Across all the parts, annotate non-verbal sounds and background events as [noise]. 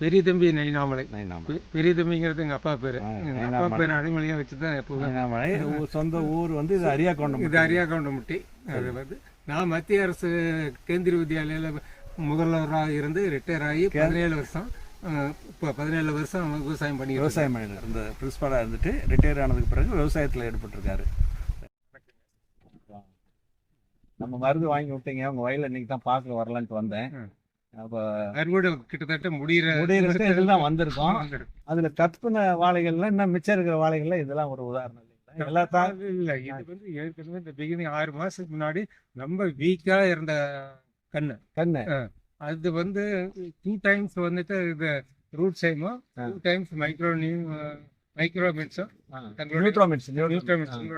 பெரிய தம்பி நைனாமலை. பெரிய தம்பிங்கிறது எங்க அப்பா பேரு. ஆ, எங்க நைனாமலை. அப்பா பேர் அடிமொழியா வச்சுதான் எப்பவுமே. நைனாமலை ஊ- சொந்த ஊர் வந்து இது அரியாக்கொண்டம் இது அரியாக்கவுண்டமுட்டி அது வந்து நான் மத்திய அரசு கேந்திரிய வித்யாலயில முதல்வராக இருந்து ரிட்டையர் ஆகி பதினேழு வருஷம் இப்போ பதினேழு வருஷம் விவசாயம் பண்ணி விவசாயம் பண்ணிட்டு இருந்த பிரின்சிபாலாக இருந்துட்டு ரிட்டையர் ஆனதுக்கு பிறகு விவசாயத்தில் ஈடுபட்டிருக்காரு. நம்ம மருந்து வாங்கி விட்டீங்க உங்க வயல்ல இன்னைக்கு தான் பார்க்க வரலான்ட்டு வந்தேன். அறுவடை கிட்டத்தட்ட முடிகிற முடியிற இதில் தான் வந்திருக்கோம். வந்திருக்கு. அதுல கத்துன வாழைகள்லாம் இன்னும் மிச்சம் இருக்கிற வாழைகள்ல இதெல்லாம் ஒரு உதாரணம் எல்லா இல்ல இது வந்து ஏற்கனவே இந்த பிகினிங் ஆறு மாசத்துக்கு முன்னாடி ரொம்ப வீக்கா இருந்த கண்ணு. கண்ணு. அது வந்து டூ டைம்ஸ் வந்துட்டு இது ரூட் சைமும். டூ டைம்ஸ் மைக்ரோ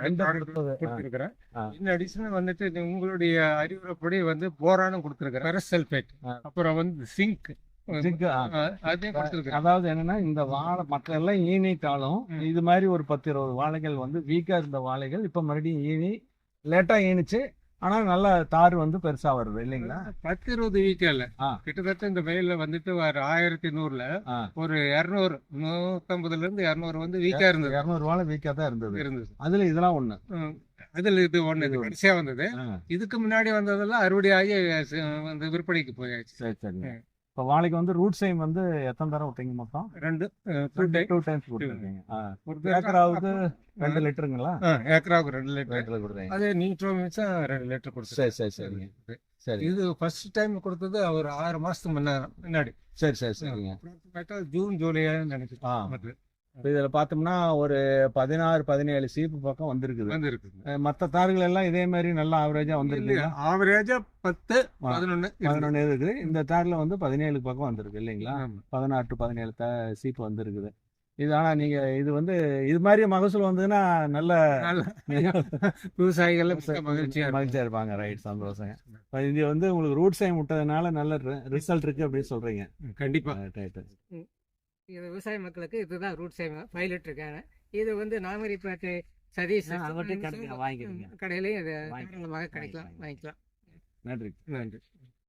ரெண்டு கொடுத்துருக்கிறேன். இன் அடிஷனல் வந்துட்டு உங்களுடைய அறிவுரைப்படி வந்து போரானும் கொடுத்துருக்கிறேன் பெரசல்பேட். அப்புறம் வந்து சிங்க் அதாவது என்னன்னா இந்த வாழை மற்ற எல்லாம் ஈனி காலம் ம். இது மாதிரி ஒரு பத்து இருபது வாழைகள் வந்து வீக்கா இருந்த வாழைகள் இப்ப மறுபடியும் ஈனி லேட்டா ஈனிச்சு ஆனா நல்ல தார் வந்து பெருசா வருது இல்லைங்களா பத்து இருபது வீக்கா இல்ல ஆ. கிட்டத்தட்ட இந்த வெயில்ல வந்துட்டு ஒரு ஆயிரத்தி நூறுல. ஒரு இருநூறு நூத்தம்பதுல இருந்து இருநூறு வந்து வீக்கா இருந்தது இருநூறு வாழை வீக்கா தான் இருந்தது இருந்தது அதுல இதெல்லாம் ஒண்ணு ம். அதுல இது ஒண்ணு இது இது ஒண்ணு. கடைசியா வந்தது இதுக்கு முன்னாடி வந்ததெல்லாம் அறுவடை ஆகி வந்து விற்பனைக்கு போயாச்சு சரி ம். இப்ப வாழைக்கு வந்து ரூட் சைம் வந்து எத்தனை தரம் விட்டீங்க மொத்தம்? ரெண்டு டூ டைம்ஸ் கொடுத்துருக்கீங்க. ஒரு ஏக்கராவுக்கு ரெண்டு லிட்டருங்களா? ஏக்கராவுக்கு ரெண்டு லிட்டர். லிட்டர் கொடுத்தீங்க அதே நியூட்ரோ மிச்சம் ரெண்டு லிட்டர் கொடுத்து சரி சரி சரிங்க. சரி. இது ஃபர்ஸ்ட் டைம் கொடுத்தது ஒரு ஆறு மாசத்துக்கு முன்ன முன்னாடி. சரி சரி சரிங்க. ஜூன் ஜூலையா ஆ. நினைக்கிறேன் இப்ப இதுல பார்த்தோம்னா ஒரு பதினாறு பதினேழு சீப்பு பக்கம் வந்திருக்குது. மத்த தார்கள் எல்லாம் இதே மாதிரி நல்லா ஆவரேஜா வந்திருக்கு ஆவரேஜா பத்து பதினொன்னு பதினொன்று இருக்குது. இந்த தார்ல வந்து பதினேழு பக்கம் வந்திருக்கு இல்லைங்களா. பதினாறு டு பதினேழு த சீப்பு வந்திருக்குது. இது ஆனா நீங்க இது வந்து இது மாதிரி மகசூல் வந்ததுன்னா நல்ல [laughs] விவசாயிகள் மகிழ்ச்சியா. மகிழ்ச்சியா இருப்பாங்க ரைட் சந்தோஷங்க. இப்ப இது வந்து உங்களுக்கு ரூட் சைம் விட்டதுனால நல்ல ரிசல்ட் இருக்கு அப்படின்னு சொல்றீங்க. கண்டிப்பா. ரைட் இது விவசாய மக்களுக்கு இதுதான் ரூட் சேவை லிட்டர் கேனு. இது வந்து நாமரிப்பேட்டை சதீஷ் கிடைக்கும், வாங்கிக்கிறீங்க. கடையிலையும் இது கிடைக்கலாம் வாங்கி- வாங்கிக்கலாம். நன்றி நன்றி.